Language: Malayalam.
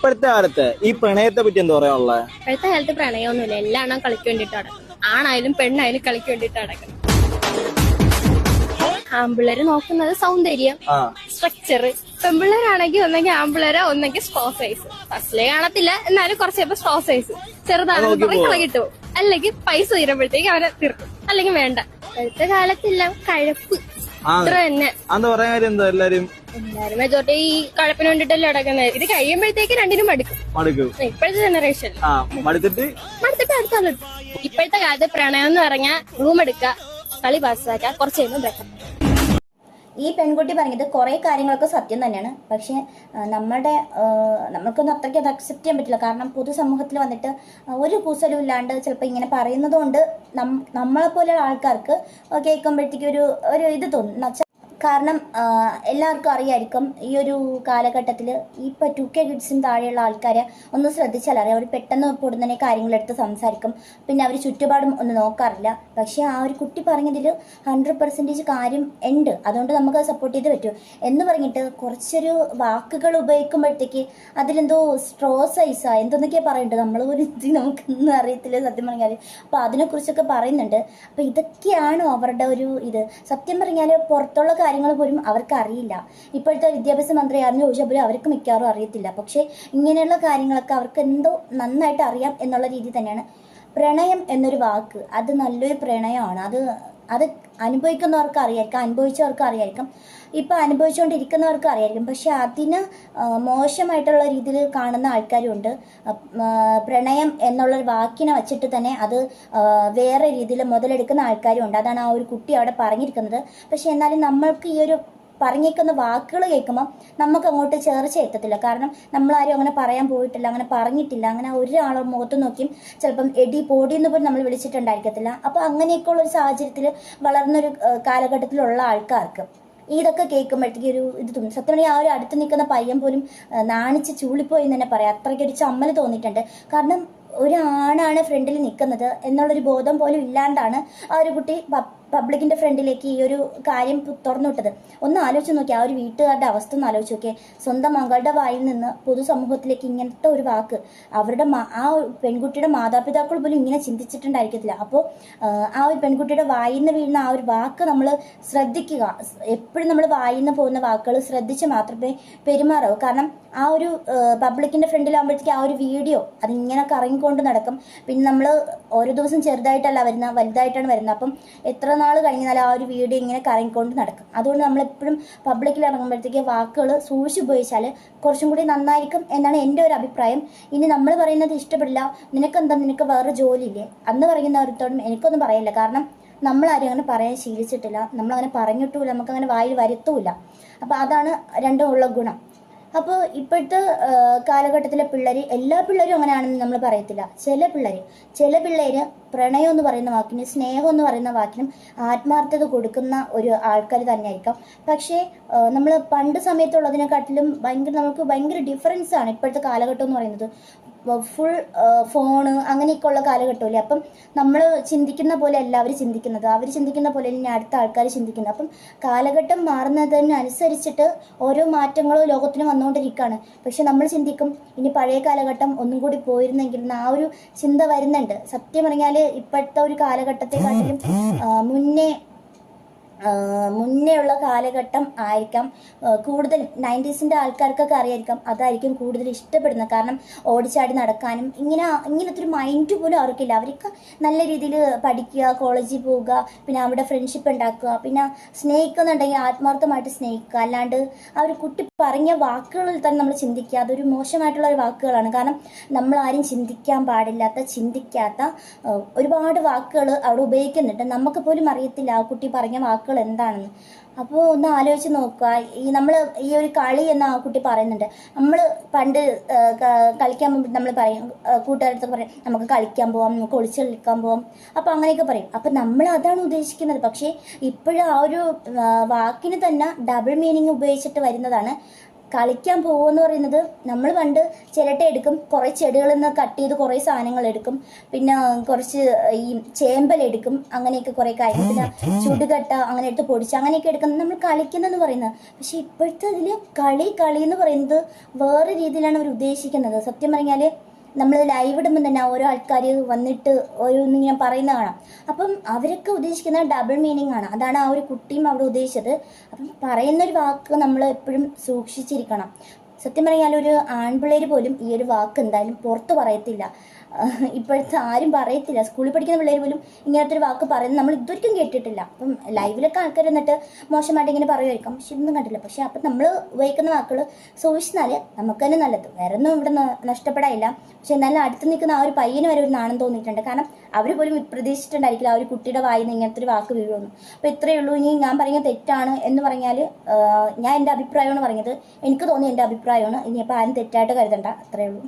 ഇപ്പോഴത്തെ കാലത്ത് ഈ പ്രണയത്തെ പറ്റി എന്താ പറയാനുള്ളത് ഇപ്പോഴത്തെ കാലത്ത് പ്രണയമൊന്നുമില്ല. എല്ലാ കളിക്ക് വേണ്ടിട്ട് അടക്കണം ആണായാലും പെണ്ണായാലും കളിക്ക് വേണ്ടിട്ട് അടക്കണം ആമ്പിള്ളേര് നോക്കുന്നത് സൗന്ദര്യം സ്ട്രക്ചർ പെമ്പിള്ളേരാണെങ്കിൽ ഒന്നെങ്കിൽ ആമ്പിള്ളേരോ ഒന്നെങ്കിൽ സ്ട്രോ സൈസ് ഫസ്റ്റിലെ കാണത്തില്ല എന്നാലും കുറച്ച് ചിലപ്പോ സ്ട്രോ സൈസ് ചെറുതാണെന്ന് നോക്കി പറഞ്ഞ്. കളകിട്ടു അല്ലെങ്കിൽ പൈസ തീരുമ്പോഴത്തേക്ക് അവനെ തീർക്കും. അല്ലെങ്കിൽ വേണ്ട. ഇപ്പോഴത്തെ കാലത്തെല്ലാം കഴപ്പ്. ആ ഇത്ര തന്നെ. അന്ന് പറയാൻ കാര്യം എന്താ എല്ലാരും? എല്ലാരും മെജോറിറ്റി ഈ കഴപ്പിന് വേണ്ടിട്ടല്ലേ അടക്കുന്നത് ഇത് കഴിയുമ്പോഴത്തേക്ക് രണ്ടിനും മടുക്കും. മടുക്കും. ഇപ്പോഴത്തെ ജനറേഷൻ ആ മടുത്തിട്ട്? മടുത്തിട്ട് അടുത്ത ഇപ്പോഴത്തെ കാലത്ത് പ്രണയം എന്ന് പറഞ്ഞാൽ റൂം എടുക്കുക കളി പാസ്സാക്കുക കുറച്ച് കഴിയുമ്പോൾ ബ്രേക്കപ്പ് ഈ പെൺകുട്ടി പറഞ്ഞത് കുറേ കാര്യങ്ങളൊക്കെ സത്യം തന്നെയാണ്. പക്ഷേ നമ്മുടെ നമുക്കൊന്നും അത്രയ്ക്ക് അത് അക്സെപ്റ്റ് ചെയ്യാൻ പറ്റില്ല. കാരണം പൊതുസമൂഹത്തിൽ വന്നിട്ട് ഒരു കൂസലും ഇല്ലാണ്ട് ചിലപ്പോൾ ഇങ്ങനെ പറയുന്നതുകൊണ്ട് നമ്മളെപ്പോലെയുള്ള ആൾക്കാർക്ക് കേൾക്കുമ്പോഴത്തേക്ക് ഒരു ഒരു ഇത് തോന്നും. കാരണം എല്ലാവർക്കും അറിയായിരിക്കും ഈ ഒരു കാലഘട്ടത്തിൽ ഇപ്പോൾ ടു കെ കിഡ്സിന് താഴെയുള്ള ആൾക്കാരെ ഒന്ന് ശ്രദ്ധിച്ചാൽ അറിയാം അവർ പെട്ടെന്ന് പൊടുന്നതിനെ കാര്യങ്ങളെടുത്ത് സംസാരിക്കും. പിന്നെ അവർ ചുറ്റുപാടും ഒന്ന് നോക്കാറില്ല. പക്ഷേ ആ ഒരു കുട്ടി പറഞ്ഞതിൽ ഹൺഡ്രഡ് പെർസെന്റേജ് കാര്യം ഉണ്ട്. അതുകൊണ്ട് നമുക്ക് സപ്പോർട്ട് ചെയ്ത് പറ്റും. എന്ന് പറഞ്ഞിട്ട് കുറച്ചൊരു വാക്കുകൾ ഉപയോഗിക്കുമ്പോഴത്തേക്ക് അതിലെന്തോ സ്ട്രോ സൈസാ എന്തെന്നൊക്കെയാണ് പറയുന്നുണ്ട്. നമ്മൾ ഒരു നമുക്കൊന്നും അറിയത്തില്ല സത്യം പറഞ്ഞാൽ അപ്പോൾ അതിനെക്കുറിച്ചൊക്കെ പറയുന്നുണ്ട്. അപ്പോൾ ഇതൊക്കെയാണോ അവരുടെ ഒരു ഇത്. സത്യം പറഞ്ഞാൽ പുറത്തുള്ള കാര്യങ്ങൾ പോലും അവർക്ക് അറിയില്ല ഇപ്പോഴത്തെ വിദ്യാഭ്യാസ മന്ത്രി ആരെന്ന് ചോദിച്ചാൽ പോലും അവർക്ക് മിക്കവാറും അറിയത്തില്ല. പക്ഷേ ഇങ്ങനെയുള്ള കാര്യങ്ങളൊക്കെ അവർക്ക് എന്തോ നന്നായിട്ട് അറിയാം എന്നുള്ള രീതി തന്നെയാണ് പ്രണയം എന്നൊരു വാക്ക്. അത് നല്ലൊരു പ്രണയമാണ്. അത് അത് അനുഭവിക്കുന്നവർക്ക് അറിയായിരിക്കും അനുഭവിച്ചവർക്ക് അറിയായിരിക്കും ഇപ്പം അനുഭവിച്ചുകൊണ്ടിരിക്കുന്നവർക്ക് അറിയായിരിക്കും. പക്ഷെ അതിന് മോശമായിട്ടുള്ള രീതിയിൽ കാണുന്ന ആൾക്കാരും ഉണ്ട് പ്രണയം എന്നുള്ളൊരു വാക്കിനെ വച്ചിട്ട് തന്നെ അത് വേറെ രീതിയിൽ മുതലെടുക്കുന്ന ആൾക്കാരും ഉണ്ട് അതാണ് ആ ഒരു കുട്ടി അവിടെ പറഞ്ഞിരിക്കുന്നത്. പക്ഷെ എന്നാലും നമ്മൾക്ക് ഈ ഒരു പറഞ്ഞേക്കുന്ന വാക്കുകൾ കേൾക്കുമ്പോൾ നമുക്ക് അങ്ങോട്ട് ചേർച്ച എത്തത്തില്ല. കാരണം നമ്മളാരും അങ്ങനെ പറയാൻ പോയിട്ടില്ല അങ്ങനെ പറഞ്ഞിട്ടില്ല. അങ്ങനെ ഒരാളെ മുഖത്ത് നോക്കിയും ചിലപ്പം എടി പോടി എന്ന് പോലും നമ്മൾ വിളിച്ചിട്ടുണ്ടായിരിക്കത്തില്ല. അപ്പോൾ അങ്ങനെയൊക്കെയുള്ള ഒരു സാഹചര്യത്തിൽ വളർന്നൊരു കാലഘട്ടത്തിലുള്ള ആൾക്കാർക്ക് ഇതൊക്കെ കേൾക്കുമ്പോഴത്തേക്ക് ഒരു ഇത് തോന്നും. സത്യം ആ ഒരു അടുത്ത് നിൽക്കുന്ന പയ്യൻ പോലും നാണിച്ച് ചൂളിപ്പോയി എന്ന് തന്നെ പറയാം. അത്രയ്ക്ക് ഒരു ചമ്മൽ തോന്നിയിട്ടുണ്ട്. കാരണം ഒരാണാണ് ഫ്രണ്ടിൽ നിൽക്കുന്നത് എന്നുള്ളൊരു ബോധം പോലും ഇല്ലാണ്ടാണ് ആ ഒരു കുട്ടി പബ്ലിക്കിന്റെ ഫ്രണ്ടിലേക്ക് ഈ ഒരു കാര്യം തുറന്നുവിട്ടത്. തുറന്നു വിട്ടത് ഒന്ന് ആലോചിച്ച് നോക്കി ആ ഒരു വീട്ടുകാരുടെ അവസ്ഥ ഒന്ന് ആലോചിച്ച് നോക്കിയേ. സ്വന്തം മകളുടെ വായിൽ നിന്ന് പൊതുസമൂഹത്തിലേക്ക് ഇങ്ങനത്തെ ഒരു വാക്ക് അവരുടെ ആ പെൺകുട്ടിയുടെ മാതാപിതാക്കൾ പോലും ഇങ്ങനെ ചിന്തിച്ചിട്ടുണ്ടായിരിക്കത്തില്ല. അപ്പോൾ ആ ഒരു പെൺകുട്ടിയുടെ വായിൽ നിന്ന് വീഴുന്ന ആ ഒരു വാക്ക് നമ്മൾ ശ്രദ്ധിക്കുക. എപ്പോഴും നമ്മൾ വായിൽ നിന്ന് പോകുന്ന വാക്കുകൾ ശ്രദ്ധിച്ച് മാത്രമേ പെരുമാറാവൂ. കാരണം ആ ഒരു പബ്ലിക്കിന്റെ ഫ്രണ്ടിലാകുമ്പോഴത്തേക്ക് ആ ഒരു വീഡിയോ അതിങ്ങനെ കറങ്ങിക്കൊണ്ട് നടക്കും. പിന്നെ നമ്മൾ ഓരോ ദിവസം ചെറുതായിട്ടല്ല വരുന്ന വലുതായിട്ടാണ് വരുന്നത്. അപ്പം എത്ര നാൾ കഴിഞ്ഞാൽ ആ ഒരു വീഡിയോ ഇങ്ങനെ കറങ്ങിക്കൊണ്ട് നടക്കും. അതുകൊണ്ട് നമ്മളെപ്പോഴും പബ്ലിക്കിൽ ഇറങ്ങുമ്പോഴത്തേക്ക് വാക്കുകൾ സൂക്ഷിച്ച് ഉപയോഗിച്ചാൽ കുറച്ചും കൂടി നന്നായിരിക്കും എന്നാണ് എന്റെ ഒരു അഭിപ്രായം. ഇനി നമ്മൾ പറയുന്നത് ഇഷ്ടപ്പെടില്ല. നിനക്കെന്താ? നിനക്ക് വേറെ ജോലിയില്ലേ? അന്ന് പറയുന്നവരത്തോടും എനിക്കൊന്നും പറയില്ല കാരണം നമ്മളാരും അങ്ങനെ പറയാൻ ശീലിച്ചിട്ടില്ല. നമ്മളങ്ങനെ പറഞ്ഞിട്ടുമില്ല നമുക്കങ്ങനെ വായിൽ വരുത്തുമില്ല അപ്പോൾ അതാണ് രണ്ടുമുള്ള ഗുണം. അപ്പോൾ ഇപ്പോഴത്തെ കാലഘട്ടത്തിലെ പിള്ളേർ എല്ലാ പിള്ളേരും അങ്ങനെയാണെന്ന് നമ്മൾ പറയത്തില്ല. ചില പിള്ളേർ ചില പിള്ളേർ പ്രണയം എന്ന് പറയുന്ന വാക്കിന് സ്നേഹം എന്ന് പറയുന്ന വാക്കിനും ആത്മാർത്ഥത കൊടുക്കുന്ന ഒരു ആൾക്കാർ തന്നെയായിരിക്കാം. പക്ഷേ നമ്മൾ പണ്ട് സമയത്തുള്ളതിനെക്കാട്ടിലും ഭയങ്കര നമുക്ക് ഭയങ്കര ഡിഫറൻസ് ആണ് ഇപ്പോഴത്തെ കാലഘട്ടം എന്ന് പറയുന്നത്. ഫുൾ ഫോണ് അങ്ങനെയൊക്കെയുള്ള കാലഘട്ടമല്ലേ? അപ്പം നമ്മൾ ചിന്തിക്കുന്ന പോലെ എല്ലാവരും ചിന്തിക്കുന്നത്. അവർ ചിന്തിക്കുന്ന പോലെ ഇനി അടുത്ത ആൾക്കാർ ചിന്തിക്കുന്നത്. അപ്പം കാലഘട്ടം മാറുന്നതിനനുസരിച്ചിട്ട് ഓരോ മാറ്റങ്ങളും ലോകത്തിന് വന്നുകൊണ്ടിരിക്കുകയാണ്. പക്ഷെ നമ്മൾ ചിന്തിക്കും ഇനി പഴയ കാലഘട്ടം ഒന്നും കൂടി പോയിരുന്നെങ്കിൽ ആ ഒരു ചിന്ത വരുന്നുണ്ട്. സത്യം പറഞ്ഞാൽ ഇപ്പോഴത്തെ ഒരു കാലഘട്ടത്തെക്കാട്ടിലും മുന്നേ മുന്നേ ഉള്ള കാലഘട്ടം ആയിരിക്കാം. കൂടുതൽ നയന്റീസിന്റെ ആൾക്കാർക്കൊക്കെ അറിയായിരിക്കാം. അതായിരിക്കും കൂടുതൽ ഇഷ്ടപ്പെടുന്നത്. കാരണം ഓടിച്ചാടി നടക്കാനും ഇങ്ങനെ ഇങ്ങനത്തെ ഒരു മൈൻഡ് പോലും അവർക്കില്ല. അവർക്ക് നല്ല രീതിയിൽ പഠിക്കുക കോളേജിൽ പോവുക പിന്നെ അവിടെ ഫ്രണ്ട്ഷിപ്പ് ഉണ്ടാക്കുക പിന്നെ സ്നേഹിക്കുന്നുണ്ടെങ്കിൽ ആത്മാർത്ഥമായിട്ട് സ്നേഹിക്കുക. അല്ലാണ്ട് അവർ കുട്ടി പറഞ്ഞ വാക്കുകളിൽ തന്നെ നമ്മൾ ചിന്തിക്കാതെ ഒരു മോശമായിട്ടുള്ള ഒരു വാക്കുകളാണ്. കാരണം നമ്മൾ ആരും ചിന്തിക്കാൻ പാടില്ലാത്ത ചിന്തിക്കാത്ത ഒരുപാട് വാക്കുകൾ അവിടെ ഉപയോഗിക്കുന്നുണ്ട്. നമുക്ക് പോലും അറിയത്തില്ല ആ കുട്ടി പറഞ്ഞ വാക്കുകൾ എന്താണെന്ന്. അപ്പോൾ ഒന്ന് ആലോചിച്ച് നോക്കുക. ഈ നമ്മൾ ഈ ഒരു കളി എന്ന് ആ കുട്ടി പറയുന്നുണ്ട്. നമ്മൾ പണ്ട് കളിക്കാൻ നമ്മൾ പറയും കൂട്ടുകാരടുത്ത് പറയും നമുക്ക് കളിക്കാൻ പോവാം നമുക്ക് ഒളിച്ച് കളിക്കാൻ പോവാം. അപ്പോൾ അങ്ങനെയൊക്കെ പറയും. അപ്പം നമ്മൾ അതാണ് ഉദ്ദേശിക്കുന്നത്. പക്ഷേ ഇപ്പോഴും ആ ഒരു വാക്കിന് തന്നെ ഡബിൾ മീനിങ് ഉപയോഗിച്ചിട്ട് വരുന്നതാണ് കളിക്കാൻ പോകുമെന്ന് പറയുന്നത് നമ്മൾ പണ്ട് ചിരട്ട എടുക്കും കുറേ ചെടികളിൽ നിന്ന് കട്ട് ചെയ്ത് കുറേ സാധനങ്ങൾ എടുക്കും. പിന്നെ കുറച്ച് ഈ ചേമ്പൽ എടുക്കും അങ്ങനെയൊക്കെ കുറേ കാര്യങ്ങൾ. പിന്നെ ചുടുകട്ട അങ്ങനെ എടുത്ത് പൊടിച്ച് അങ്ങനെയൊക്കെ എടുക്കുന്നത് നമ്മൾ കളിക്കുന്നതെന്ന് പറയുന്നത്. പക്ഷെ ഇപ്പോഴത്തെ അതിൽ കളി കളി എന്ന് പറയുന്നത് വേറെ രീതിയിലാണ് അവർ ഉദ്ദേശിക്കുന്നത്. സത്യം പറഞ്ഞാൽ നമ്മൾ ലൈവ് ഇടുമ്പോൾ തന്നെ ഓരോ ആൾക്കാർ വന്നിട്ട് ഓരോന്നിങ്ങനെ പറയുന്ന കാണാം. അപ്പം അവരൊക്കെ ഉദ്ദേശിക്കുന്ന ഡബിൾ മീനിങ് ആണ്. അതാണ് ആ ഒരു കുട്ടിയും അവിടെ ഉദ്ദേശിച്ചത്. അപ്പം പറയുന്നൊരു വാക്ക് നമ്മൾ എപ്പോഴും സൂക്ഷിച്ചിരിക്കണം. സത്യം പറഞ്ഞാൽ ഒരു ആൺപിള്ളേർ പോലും ഈ ഒരു വാക്ക് എന്തായാലും പുറത്ത് പറയത്തില്ല. ഇപ്പോഴത്തെ ആരും പറയത്തില്ല. സ്കൂളിൽ പഠിക്കുന്ന പിള്ളേർ പോലും ഇങ്ങനത്തെ ഒരു വാക്ക് പറയുന്നത് നമ്മൾ ഇതൊരിക്കും കേട്ടിട്ടില്ല. അപ്പം ലൈവിലൊക്കെ ആൾക്കാർ എന്നിട്ട് മോശമായിട്ട് ഇങ്ങനെ പറയുമായിരിക്കും പക്ഷെ ഇതൊന്നും കണ്ടില്ല പക്ഷെ അപ്പം നമ്മൾ ഉപയോഗിക്കുന്ന വാക്കുകൾ സൂക്ഷിച്ചാൽ നമുക്ക് തന്നെ നല്ലത്. വേറെ ഒന്നും ഇവിടെ നഷ്ടപ്പെടാനില്ല. പക്ഷെ എന്നാലും അടുത്ത് നിൽക്കുന്ന ആ ഒരു പയ്യന് വരെ ഒരു നാണം തോന്നിയിട്ടുണ്ട്. കാരണം അവർ പോലും പ്രതീക്ഷിച്ചിട്ടുണ്ടായിരിക്കില്ല ആ ഒരു കുട്ടിയുടെ വായിൽ നിന്ന് ഇങ്ങനത്തെ ഒരു വാക്ക് വീഴുമെന്ന്. അപ്പോൾ ഇത്രയേ ഉള്ളൂ. ഇനി ഞാൻ പറഞ്ഞ തെറ്റാണ് എന്ന് പറഞ്ഞാൽ ഞാൻ എന്റെ അഭിപ്രായമാണ് പറഞ്ഞത്. എനിക്ക് തോന്നിയ എന്റെ അഭിപ്രായമാണ്. ഇനിയിപ്പോൾ ആരും തെറ്റായിട്ട് കരുതണ്ട. അത്രയേ ഉള്ളൂ.